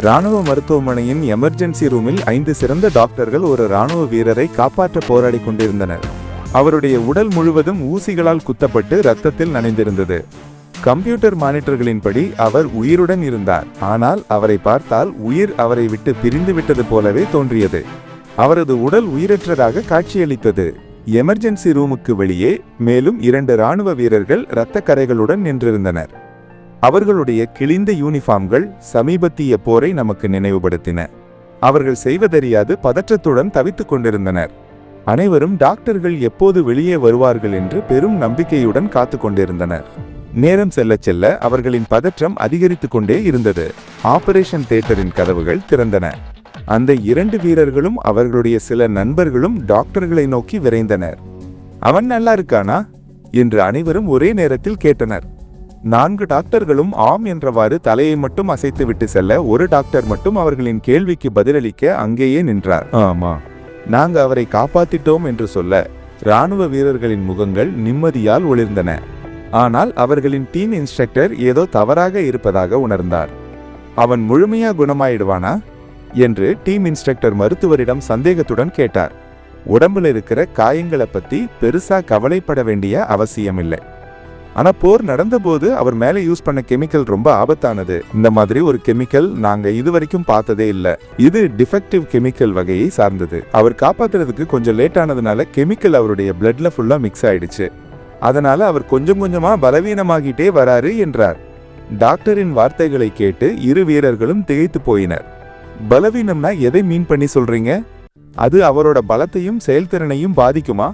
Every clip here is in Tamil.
ராணுவ மருத்துவமனையின் எமர்ஜென்சி ரூமில் ஐந்து சிறந்த டாக்டர்கள் ஒரு ராணுவ வீரரை காப்பாற்ற போராடி கொண்டிருந்தனர். அவருடைய உடல் முழுவதும் ஊசிகளால் குத்தப்பட்டு ரத்தத்தில் நனைந்திருந்தது. கம்ப்யூட்டர் மானிட்டர்களின்படி அவர் உயிருடன் இருந்தார். ஆனால் அவரை பார்த்தால் உயிர் அவரை விட்டு பிரிந்து விட்டது போலவே தோன்றியது. அவரது உடல் உயிரற்றதாக காட்சியளித்தது. எமர்ஜென்சி ரூமுக்கு வெளியே மேலும் இரண்டு ராணுவ வீரர்கள் இரத்த கரைகளுடன் நின்றிருந்தனர். அவர்களுடைய கிழிந்த யூனிஃபார்ம்கள் சமீபத்திய போரை நமக்கு நினைவுபடுத்தின. அவர்கள் செய்வதறியாது பதற்றத்துடன் தவித்துக் கொண்டிருந்தனர். அனைவரும் டாக்டர்கள் எப்போது வெளியே வருவார்கள் என்று பெரும் நம்பிக்கையுடன் காத்து கொண்டிருந்தனர். நேரம் செல்ல செல்ல அவர்களின் பதற்றம் அதிகரித்துக் கொண்டே இருந்தது. ஆபரேஷன் தியேட்டரின் கதவுகள் திறந்தன. அந்த இரண்டு வீரர்களும் அவர்களுடைய சில நண்பர்களும் டாக்டர்களை நோக்கி விரைந்தனர். அவன் நல்லா இருக்கானா? என்று அனைவரும் ஒரே நேரத்தில் கேட்டனர். நான்கு டாக்டர்களும் ஆம் என்றவாறு தலையை மட்டும் அசைத்துவிட்டு செல்ல ஒரு டாக்டர் மட்டும் அவர்களின் கேள்விக்கு பதிலளிக்க அங்கேயே நின்றார். ஆமா. நாங்க அவரை காப்பாத்திட்டோம் என்று சொல்ல ராணுவ வீரர்களின் முகங்கள் நிம்மதியால் ஒளிர்ந்தன. ஆனால் அவர்களின் டீம் இன்ஸ்ட்ரக்டர் ஏதோ தவறாக இருப்பதாக உணர்ந்தார். அவன் முழுமையா குணமாயிடுவானா? என்று டீம் இன்ஸ்ட்ரக்டர் மருத்துவரிடம் சந்தேகத்துடன் கேட்டார். உடம்புல இருக்கிற காயங்களை பத்தி பெருசா கவலைப்பட வேண்டிய அவசியமில்லை. ஆனா போர் நடந்தபோது அவர் மேல யூஸ் பண்ண கெமிக்கல் ரொம்ப ஆபத்தானது. இந்த மாதிரி ஒரு கெமிக்கல் நாங்க இதுவரைக்கும் பார்த்ததே இல்ல. இது டிஃபெக்டிவ் கெமிக்கல் வகையை சார்ந்தது. அவர் காப்பாத்துறதுக்கு கொஞ்சம் லேட் ஆனதுனால கெமிக்கல் அவருடைய பிளட்ல ஃபுல்லா மிக்ஸ் ஆயிடுச்சு. அதனால அவர் கொஞ்சம் கொஞ்சமா பலவீனமாகிட்டே வராரு என்றார். டாக்டரின் வார்த்தைகளை கேட்டு இரு வீரர்களும் திகைத்து போயினர். பலவீனம்னா எதை மீன் பண்ணி சொல்றீங்க? அது அவரோட பலத்தையும் செயல்திறனையும் பாதிக்குமா?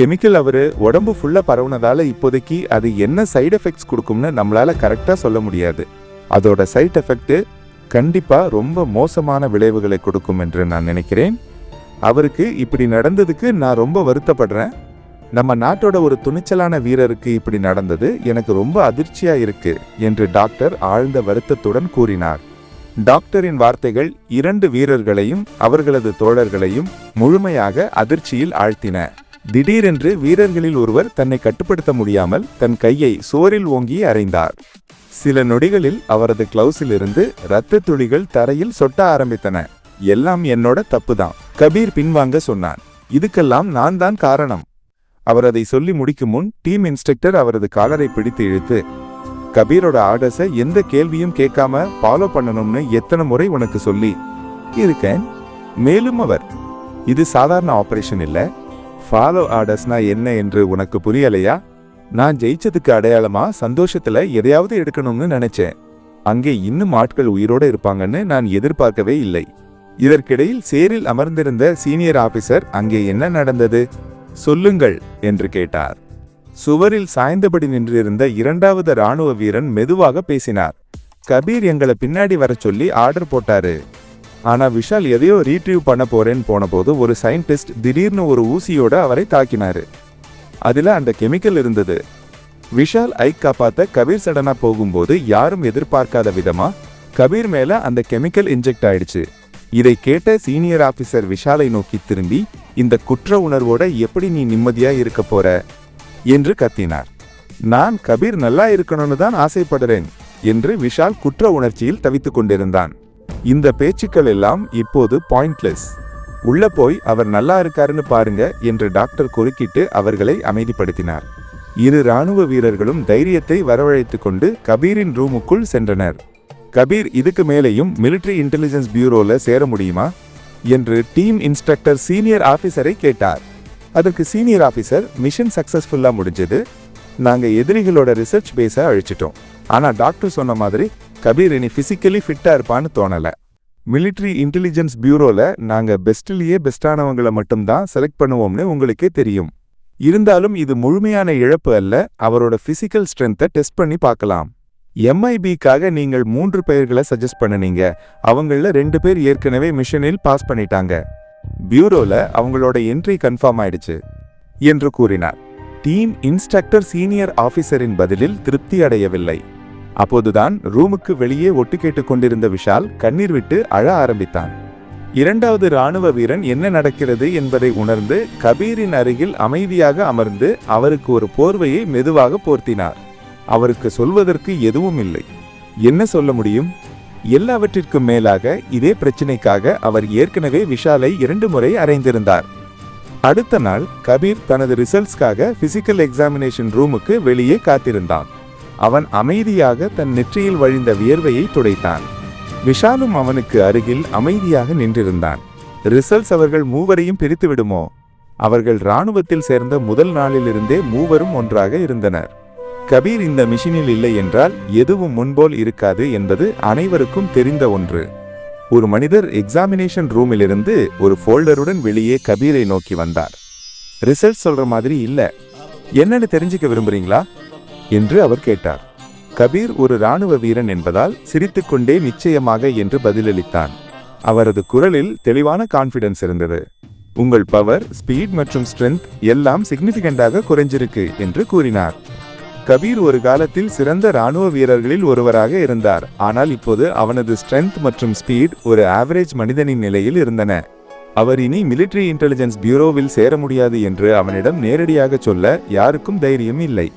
கெமிக்கல் அவரு உடம்பு ஃபுல்லாக பரவுனதால இப்போதைக்கு அது என்ன சைடு எஃபெக்ட்ஸ் கொடுக்கும்னு நம்மளால் கரெக்டாக சொல்ல முடியாது. அதோட சைட் எஃபெக்ட்டு கண்டிப்பாக ரொம்ப மோசமான விளைவுகளை கொடுக்கும் என்று நான் நினைக்கிறேன். அவருக்கு இப்படி நடந்ததுக்கு நான் ரொம்ப வருத்தப்படுறேன். நம்ம நாட்டோட ஒரு துணிச்சலான வீரருக்கு இப்படி நடந்தது எனக்கு ரொம்ப அதிர்ச்சியா இருக்கு என்று டாக்டர் ஆழ்ந்த வருத்தத்துடன் கூறினார். டாக்டரின் வார்த்தைகள் இரண்டு வீரர்களையும் அவர்களது தோழர்களையும் முழுமையாக அதிர்ச்சியில் ஆழ்த்தின. திடீரென்று வீரர்களில் ஒருவர் தன்னை கட்டுப்படுத்த முடியாமல் தன் கையை சோரில் ஓங்கி அறைந்தார் சில நொடிகளில் அவரது கிளவுஸில் இருந்து இரத்த துளிகள் தரையில் சொட்ட ஆரம்பித்தன. எல்லாம் என்னோட தப்புதான் கபீர் பின்வாங்க சொன்னான். இதுக்கெல்லாம் நான் தான் காரணம். அவர் அதை சொல்லி முடிக்கும் முன் டீம் இன்ஸ்ட்ரக்டர் அவரது காலரை பிடித்து இழுத்து கபீரோட ஆர்டர்ஸை எந்த கேள்வியும் கேட்காம ஃபாலோ பண்ணணும்னு எத்தனை முறை உனக்கு சொல்லி இருக்கேன்? மேலும் அவர் இது சாதாரண ஆபரேஷன் இல்லை. ஃபாலோ ஆர்டர்ஸ்னா என்ன என்று உனக்கு புரியலையா? நான் ஜெயிச்சதுக்கு அடையாளமா? சந்தோஷத்துல எதையாவது எடுக்கணும்னு நினைச்சேன். அங்கே இன்னும் ஆட்கள் உயிரோடு இருப்பாங்கன்னு நான் எதிர்பார்க்கவே இல்லை. இதற்கிடையில் சேரில் அமர்ந்திருந்த சீனியர் ஆபீசர் அங்கே என்ன நடந்தது? சொல்லுங்கள் என்று கேட்டார். சுவரில் சாய்ந்தபடி நின்றிருந்த இரண்டாவது ராணுவ வீரன் மெதுவாக பேசினார். கபீர் எங்களை பின்னாடி வர சொல்லி ஆர்டர் போட்டாரு. ஆனால் விஷால் எதையோ ரீட்ரீவ் பண்ண போறேன்னு போனபோது ஒரு சயின்டிஸ்ட் திடீர்னு ஒரு ஊசியோட அவரை தாக்கினாரு. அதில் அந்த கெமிக்கல் இருந்தது. விஷால் ஐக் காப்பாத்த கபீர் சடனா போகும்போது யாரும் எதிர்பார்க்காத விதமா கபீர் மேல அந்த கெமிக்கல் இன்ஜெக்ட் ஆயிடுச்சு. இதை கேட்ட சீனியர் ஆபீசர் விஷாலை நோக்கி திரும்பி இந்த குற்ற உணர்வோட எப்படி நீ நிம்மதியா இருக்க போற? என்று கத்தினார். நான் கபீர் நல்லா இருக்கணும்னு தான் ஆசைப்படுறேன் என்று விஷால் குற்ற உணர்ச்சியில் தவித்துக் கொண்டிருந்தான். இந்த பேச்சுக்கள் எல்லாம் இப்போது பாயிண்ட்லெஸ் உள்ள போய் அவர் நல்லா இருக்காருன்னு பாருங்க என்று டாக்டர் குறுக்கிட்டு அவர்களை அமைதிப்படுத்தினார். இரு ராணுவ வீரர்களும் தைரியத்தை வரவழைத்துக் கொண்டு கபீரின் ரூமுக்குள் சென்றனர். கபீர் இதுக்கு மேலேயும் மிலிட்டரி இன்டெலிஜென்ஸ் பியூரோல சேர முடியுமா? என்று டீம் இன்ஸ்ட்ரக்டர் சீனியர் ஆபீசரை கேட்டார். அதற்கு சீனியர் ஆபீசர் மிஷன் சக்சஸ்ஃபுல்லா முடிஞ்சது. நாங்க எதிரிகளோட ரிசர்ச் பேஸை அழிச்சிட்டோம். ஆனா டாக்டர் சொன்ன மாதிரி கபீர் இனி பிசிக்கலி ஃபிட்டா இருப்பான்னு தோணல. மிலிட்டரி இன்டெலிஜென்ஸ் பியூரோல நாங்க பெஸ்ட்லயே பெஸ்டானவங்களை மட்டும்தான் செலக்ட் பண்ணுவோம்னு உங்களுக்கே தெரியும். இருந்தாலும் இது முழுமையான இழப்பு அல்ல அவரோட ஃபிசிக்கல் ஸ்ட்ரென்த்தை டெஸ்ட் பண்ணி பார்க்கலாம். எம்ஐபிக்காக நீங்கள் மூன்று பெயர்களை சஜஸ்ட் பண்ணுனீங்க. அவங்களில் ரெண்டு பேர் ஏற்கனவே மிஷனில் பாஸ் பண்ணிட்டாங்க. பியூரோல அவங்களோட என்ட்ரி கன்ஃபார்ம் ஆயிடுச்சு என்று கூறினார். டீம் இன்ஸ்ட்ரக்டர் சீனியர் ஆஃபீஸரின் பதிலில் திருப்தி அடையவில்லை. அப்போதுதான் ரூமுக்கு வெளியே ஒட்டு கேட்டுக் கொண்டிருந்த விஷால் கண்ணீர் விட்டு அழ ஆரம்பித்தான். இரண்டாவது ராணுவ வீரன் என்ன நடக்கிறது என்பதை உணர்ந்து கபீரின் அருகில் அமைதியாக அமர்ந்து அவருக்கு ஒரு போர்வையை மெதுவாக போர்த்தினார். அவருக்கு சொல்வதற்கு எதுவும் இல்லை. என்ன சொல்ல முடியும்? எல்லாவற்றிற்கும் மேலாக இதே பிரச்சினைக்காக அவர் ஏற்கனவே விஷாலை இரண்டு முறை அறைந்திருந்தார். அடுத்த நாள் கபீர் தனது ரிசல்ட்ஸ்க்காக பிசிக்கல் எக்ஸாமினேஷன் ரூமுக்கு வெளியே காத்திருந்தான். அவன் அமைதியாக தன் நெற்றியில் வழிந்த வியர்வையை துடைத்தான். விஷாலும் அவனுக்கு அருகில் அமைதியாக நின்றிருந்தான். ரிசல்ட்ஸ் அவர்கள் மூவரையும் பிரித்து விடுமோ? அவர்கள் இராணுவத்தில் சேர்ந்த முதல் நாளிலிருந்தே மூவரும் ஒன்றாக இருந்தனர். கபீர் இந்த மிஷினில் இல்லை என்றால் எதுவும் முன்போல் இருக்காது என்பது அனைவருக்கும் தெரிந்த ஒன்று. ஒரு மனிதர் எக்ஸாமினேஷன் ரூமிலிருந்து ஒரு ஃபோல்டருடன் வெளியே கபீரை நோக்கி வந்தார். ரிசல்ட் சொல்ற மாதிரி இல்லை. என்னன்னு தெரிஞ்சுக்க விரும்புறீங்களா? என்று அவர் கேட்டார். கபீர் ஒரு இராணுவ வீரன் என்பதால் சிரித்துக்கொண்டே நிச்சயமாக என்று பதிலளித்தான். அவரது குரலில் தெளிவான கான்ஃபிடன்ஸ் இருந்தது. உங்கள் பவர் ஸ்பீட் மற்றும் ஸ்ட்ரென்த் எல்லாம் சிக்னிஃபிகண்டாக குறைஞ்சிருக்கு என்று கூறினார். கபீர் ஒரு காலத்தில் சிறந்த ராணுவ வீரர்களில் ஒருவராக இருந்தார். ஆனால் இப்போது அவனது ஸ்ட்ரென்த் மற்றும் ஸ்பீட் ஒரு ஆவரேஜ் மனிதனின் நிலையில் இருந்தன. அவர் இனி மிலிட்டரி இன்டெலிஜென்ஸ் பியூரோவில் சேர முடியாது என்று அவனிடம் நேரடியாக சொல்ல யாருக்கும் தைரியம் இல்லை.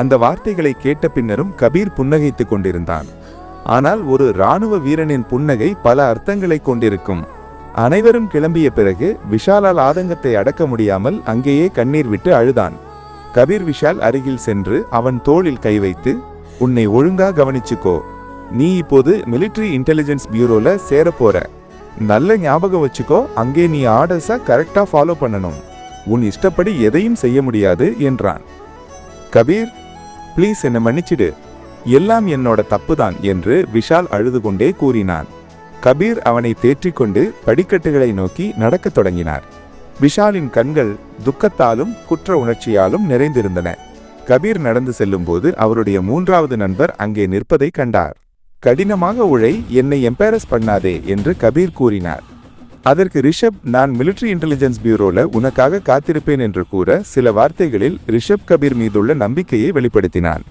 அந்த வார்த்தைகளை கேட்ட பின்னரும் கபீர் புன்னகைத்துக் கொண்டிருந்தான். ஆனால் ஒரு ராணுவ வீரனின் புன்னகை பல அர்த்தங்களை கொண்டிருக்கும். அனைவரும் கிளம்பிய பிறகு விஷாலால் ஆதங்கத்தை அடக்க முடியாமல் அங்கேயே கண்ணீர் விட்டு அழுதான். கபீர் விஷால் அருகில் சென்று அவன் தோளில் கை வைத்து உன்னை ஒழுங்கா கவனிச்சுக்கோ. நீ இப்போது மிலிட்டரி இன்டெலிஜென்ஸ் பியூரோல சேரப்போற நல்ல ஞாபகம் வச்சுக்கோ அங்கே நீ ஆர்டர்ஸா கரெக்டா ஃபாலோ பண்ணணும். உன் இஷ்டப்படி எதையும் செய்ய முடியாது என்றான். கபீர் ப்ளீஸ் என்னை மன்னிச்சிடு. எல்லாம் என்னோட தப்புதான் என்று விஷால் அழுது கொண்டே கூறினான். கபீர் அவனை தேற்றிக்கொண்டு படிக்கட்டுகளை நோக்கி நடக்கத் தொடங்கினார். விஷாலின் கண்கள் துக்கத்தாலும் குற்ற உணர்ச்சியாலும் நிறைந்திருந்தன. கபீர் நடந்து செல்லும்போது அவருடைய மூன்றாவது நண்பர் அங்கே நிற்பதை கண்டார். கடினமாக உழை என்னை எம்பேரஸ் பண்ணாதே என்று கபீர் கூறினார். அதற்கு ரிஷப் நான் மிலிட்டரி இன்டெலிஜென்ஸ் பியூரோல உனக்காக காத்திருப்பேன் என்று கூற சில வார்த்தைகளில் ரிஷப் கபீர் மீதுள்ள நம்பிக்கையை வெளிப்படுத்தினான்.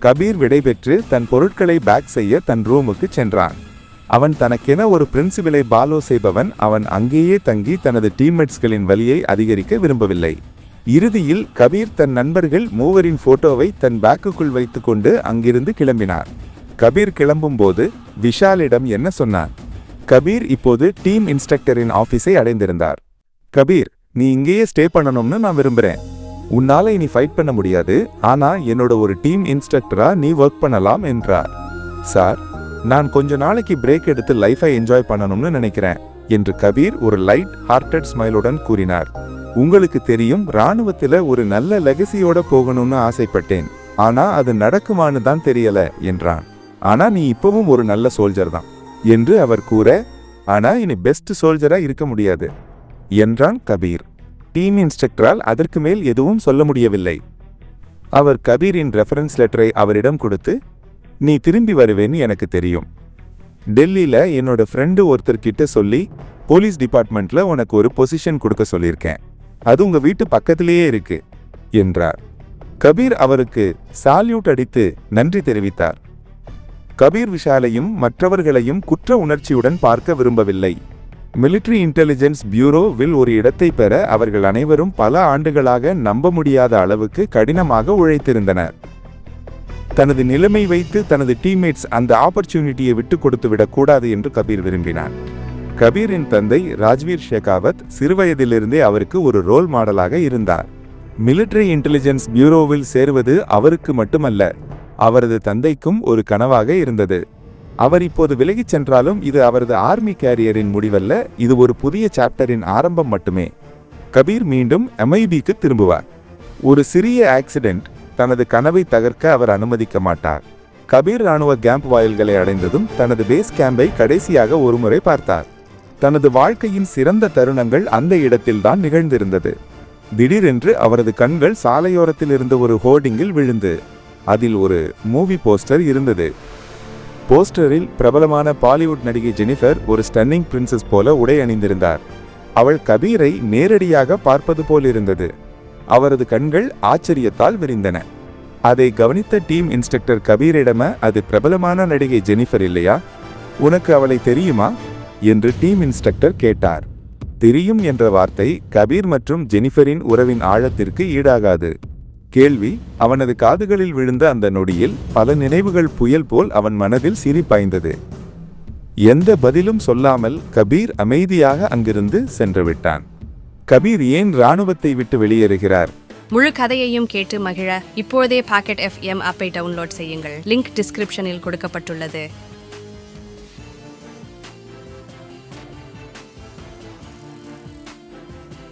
கபீர் விடைபெற்று தன் பொருட்களை பேக் செய்ய தன் ரூமுக்கு சென்றான். அவன் தனக்கென ஒரு பிரின்சிபலை பாலோ செய்பவன் அவன் அங்கேயே தங்கி தனது டீம்மேட்ஸ்களின் வலியை அதிகரிக்க விரும்பவில்லை. இறுதியில் கபீர் தன் நண்பர்கள் மூவரின் போட்டோவை தன் பேக்குக்குள் வைத்துக்கொண்டு அங்கிருந்து கிளம்பினார். கபீர் கிளம்பும்போது விஷாலிடம் என்ன சொன்னான்? கபீர் இப்போது டீம் இன்ஸ்ட்ரக்டரின் ஆஃபீஸை அடைந்திருந்தார். கபீர் நீ இங்கேயே ஸ்டே பண்ணணும்னு நான் விரும்புகிறேன் உன்னால இனி ஃபைட் பண்ண முடியாது. ஆனா என்னோட ஒரு டீம் இன்ஸ்ட்ரக்டரா நீ ஒர்க் பண்ணலாம் என்றார். சார் நான் கொஞ்ச நாளைக்கு பிரேக் எடுத்து லைஃபை என்ஜாய் பண்ணணும்னு நினைக்கிறேன் என்று கபீர் ஒரு லைட் ஹார்ட்டட் ஸ்மைலுடன் கூறினார். உங்களுக்கு தெரியும் ராணுவத்தில் ஒரு நல்ல லெகசியோட போகணும்னு ஆசைப்பட்டேன். ஆனா அது நடக்குமான்னு தான் தெரியல என்றான். ஆனா நீ இப்பவும் ஒரு நல்ல சோல்ஜர் தான். என்று அவர் கூற ஆனா இனி பெஸ்ட் சோல்ஜரா இருக்க முடியாது என்றான் கபீர். டீம் இன்ஸ்ட்ரக்டரால் அதற்கு மேல் எதுவும் சொல்ல முடியவில்லை. அவர் கபீரின் ரெஃபரன்ஸ் லெட்டரை அவரிடம் கொடுத்து நீ திரும்பி வருவேன்னு எனக்கு தெரியும். டெல்லியில் என்னோட ஃப்ரெண்டு ஒருத்தர்கிட்ட சொல்லி போலீஸ் டிபார்ட்மெண்ட்டில் உனக்கு ஒரு பொசிஷன் கொடுக்க சொல்லியிருக்கேன். அது உங்கள் வீட்டு பக்கத்திலேயே இருக்கு என்றார். கபீர் அவருக்கு சால்யூட் அடித்து நன்றி தெரிவித்தார். கபீர் விஷாலையும் மற்றவர்களையும் குற்ற உணர்ச்சியுடன் பார்க்க விரும்பவில்லை. மிலிட்டரி இன்டெலிஜென்ஸ் பியூரோவில் ஒரு இடத்தை பெற அவர்கள் அனைவரும் பல ஆண்டுகளாக நம்ப முடியாத அளவுக்கு கடினமாக உழைத்திருந்தனர். தனது நிலைமை வைத்து தனது டீம்மேட்ஸ் அந்த ஆப்பர்ச்சுனிட்டியை விட்டு கொடுத்து விடக்கூடாது என்று கபீர் விரும்பினார். கபீரின் தந்தை ராஜ்வீர் ஷெகாவத் சிறுவயதிலிருந்தே அவருக்கு ஒரு ரோல் மாடலாக இருந்தார். மிலிட்டரி இன்டெலிஜென்ஸ் பியூரோவில் சேருவது அவருக்கு மட்டுமல்ல அவரது தந்தைக்கும் ஒரு கனவாக இருந்தது. அவர் இப்போது விலகிச் சென்றாலும் இது அவரது ஆர்மி கேரியரின் முடிவல்ல இது ஒரு புதிய சாப்டரின் ஆரம்பம் மட்டுமே. கபீர் மீண்டும் எம்ஐபிக்கு திரும்புவார். ஒரு சிறிய ஆக்சிடென்ட் தனது கனவை தகர்க்க அவர் அனுமதிக்க மாட்டார். கபீர் ராணுவ கேம்ப் வாயில்களை அடைந்ததும் தனது பேஸ் கேம்பை கடைசியாக ஒருமுறை பார்த்தார். தனது வாழ்க்கையின் சிறந்த தருணங்கள் அந்த இடத்தில்தான் நிகழ்ந்திருந்தது. திடீரென்று அவரது கண்கள் சாலையோரத்தில் இருந்த ஒரு ஹோர்டிங்கில் விழுந்து அதில் ஒரு மூவி போஸ்டர் இருந்தது. போஸ்டரில் பிரபலமான பாலிவுட் நடிகை ஜெனிஃபர் ஒரு ஸ்டன்னிங் பிரின்சஸ் போல உடை அணிந்திருந்தார். அவள் கபீரை நேரடியாக பார்ப்பது போல் இருந்தது. அவரது கண்கள் ஆச்சரியத்தால் விரிந்தன. அதை கவனித்த டீம் இன்ஸ்ட்ரக்டர் கபீரிடம அது பிரபலமான நடிகை ஜெனிஃபர் இல்லையா? உனக்கு அவளை தெரியுமா? என்று டீம் இன்ஸ்ட்ரக்டர் கேட்டார். தெரியும் என்ற வார்த்தை கபீர் மற்றும் ஜெனிஃபரின் உறவின் ஆழத்திற்கு ஈடாகாது. கேள்வி அவனது காதுகளில் விழுந்த அந்த நொடியில் பல நினைவுகள் புயல் போல் அவன் மனதில் சிரிப்பாய்ந்தது எந்த பதிலும் சொல்லாமல் கபீர் அமைதியாக அங்கிருந்து சென்று விட்டான் கபீர் ஏன் ராணுவத்தை விட்டு வெளியேறுகிறார்? முழு கதையையும் கேட்டு மகிழ. இப்போதே பாக்கெட் எஃப்எம் ஆப்பை டவுன்லோட் செய்யுங்கள். லிங்க் டிஸ்கிரிப்ஷனில் கொடுக்கப்பட்டுள்ளது.